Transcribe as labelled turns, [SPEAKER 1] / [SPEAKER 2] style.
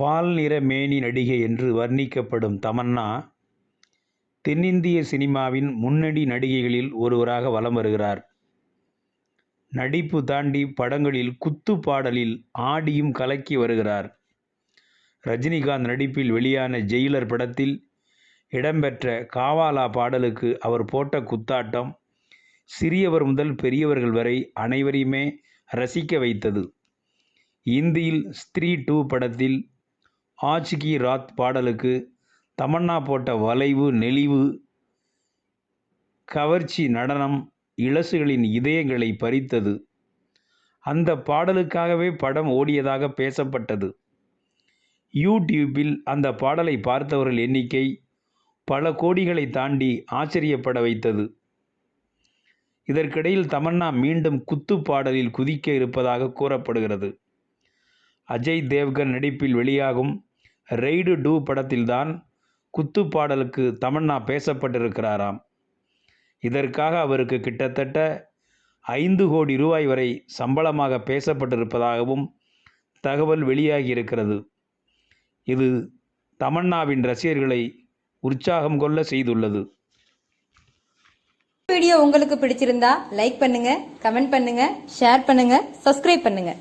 [SPEAKER 1] பால் நிற மேனி நடிகை என்று வர்ணிக்கப்படும் தமன்னா தென்னிந்திய சினிமாவின் முன்னணி நடிகைகளில் ஒருவராக வலம் வருகிறார். நடிப்பு தாண்டி படங்களில் குத்து பாடலில் ஆடியும் கலக்கி வருகிறார். ரஜினிகாந்த் நடிப்பில் வெளியான ஜெயிலர் படத்தில் இடம்பெற்ற காவாலா பாடலுக்கு அவர் போட்ட குத்தாட்டம் சிறியவர் முதல் பெரியவர்கள் வரை அனைவரையுமே ரசிக்க வைத்தது. இந்தியில் ஸ்திரீ டூ படத்தில் ஆஜ் கி ராத் பாடலுக்கு தமன்னா போட்ட வளைவு நெளிவு கவர்ச்சி நடனம் இளசுகளின் இதயங்களை பறித்தது. அந்த பாடலுக்காகவே படம் ஓடியதாக பேசப்பட்டது. யூடியூப்பில் அந்த பாடலை பார்த்தவர்கள் எண்ணிக்கை பல கோடிகளை தாண்டி ஆச்சரியப்பட வைத்தது. இதற்கிடையில் தமன்னா மீண்டும் குத்து பாடலில் குதிக்க இருப்பதாக கூறப்படுகிறது. அஜய் தேவ்கன் நடிப்பில் வெளியாகும் ரெய்டு டூ படத்தில்தான் குத்து பாடலுக்கு தமன்னா பேசப்பட்டிருக்கிறாராம். இதற்காக அவருக்கு கிட்டத்தட்ட ஐந்து கோடி ரூபாய் வரை சம்பளமாக பேசப்பட்டிருப்பதாகவும் தகவல் வெளியாகி இருக்கிறது இது தமன்னாவின் ரசிகர்களை உற்சாகம் கொள்ள செய்துள்ளது.
[SPEAKER 2] வீடியோ உங்களுக்கு பிடிச்சிருந்தா லைக் பண்ணுங்க கமெண்ட் பண்ணுங்க ஷேர் பண்ணுங்க சப்ஸ்கிரைப் பண்ணுங்க.